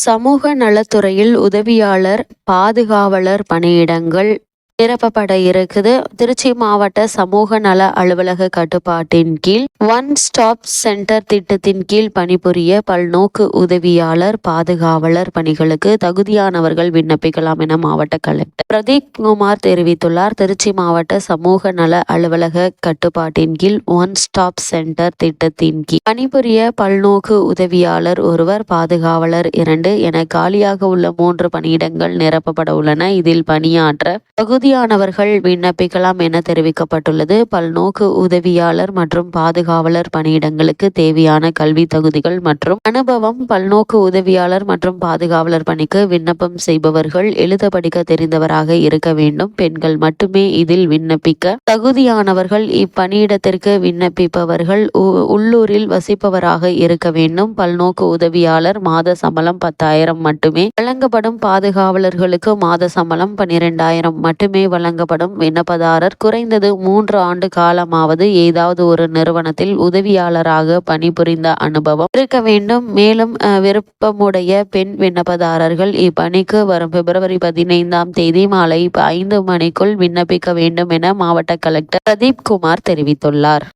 சமூக நலத்துறையில் உதவியாளர் பாதுகாவலர் பணியிடங்கள் நிரப்பப்பட இருக்குது. திருச்சி மாவட்ட சமூக நல அலுவலக கட்டுப்பாட்டின் கீழ் ஒன் ஸ்டாப் சென்டர் திட்டத்தின் கீழ் பணிபுரிய பல்நோக்கு உதவியாளர் பாதுகாவலர் பணிகளுக்கு தகுதியானவர்கள் விண்ணப்பிக்கலாம் என மாவட்ட கலெக்டர் பிரதீப் குமார் தெரிவித்துள்ளார். திருச்சி மாவட்ட சமூக நல அலுவலக கட்டுப்பாட்டின் கீழ் ஒன் ஸ்டாப் சென்டர் திட்டத்தின் கீழ் பணிபுரிய பல்நோக்கு உதவியாளர் ஒருவர் பாதுகாவலர் இரண்டு என காலியாக உள்ள மூன்று பணியிடங்கள் நிரப்பப்பட உள்ளன. இதில் பணியாற்ற தகுதி தகுதியானவர்கள் விண்ணப்பிக்கலாம் என தெரிவிக்கப்பட்டுள்ளது. பல்நோக்கு உதவியாளர் மற்றும் பாதுகாவலர் பணியிடங்களுக்கு தேவையான கல்வி தகுதிகள் மற்றும் அனுபவம். பல்நோக்கு உதவியாளர் மற்றும் பாதுகாவலர் பணிக்கு விண்ணப்பம் செய்பவர்கள் எழுத படிக்க தெரிந்தவராக இருக்க வேண்டும். பெண்கள் மட்டுமே இதில் விண்ணப்பிக்க தகுதியானவர்கள் இப்பணியிடத்திற்கு விண்ணப்பிப்பவர்கள் உள்ளூரில் வசிப்பவராக இருக்க வேண்டும். பல்நோக்கு உதவியாளர் மாத சம்பளம் பத்தாயிரம் மட்டுமே. வழங்கப்படும் பாதுகாவலர்களுக்கு மாத சம்பளம் பனிரெண்டாயிரம் மட்டுமே. மட்டுமே வழங்கப்படும். விண்ணப்பதாரர் குறைந்தது மூன்று ஆண்டு காலமாவது ஏதாவது ஒரு நிறுவனத்தில் உதவியாளராக பணிபுரிந்த அனுபவம் இருக்க வேண்டும். மேலும் விருப்பமுடைய பெண் விண்ணப்பதாரர்கள் இப்பணிக்கு வரும் பிப்ரவரி பதினைந்தாம் தேதி மாலை ஐந்து மணிக்குள் விண்ணப்பிக்க வேண்டும் என மாவட்ட கலெக்டர் பிரதீப் குமார் தெரிவித்துள்ளார்.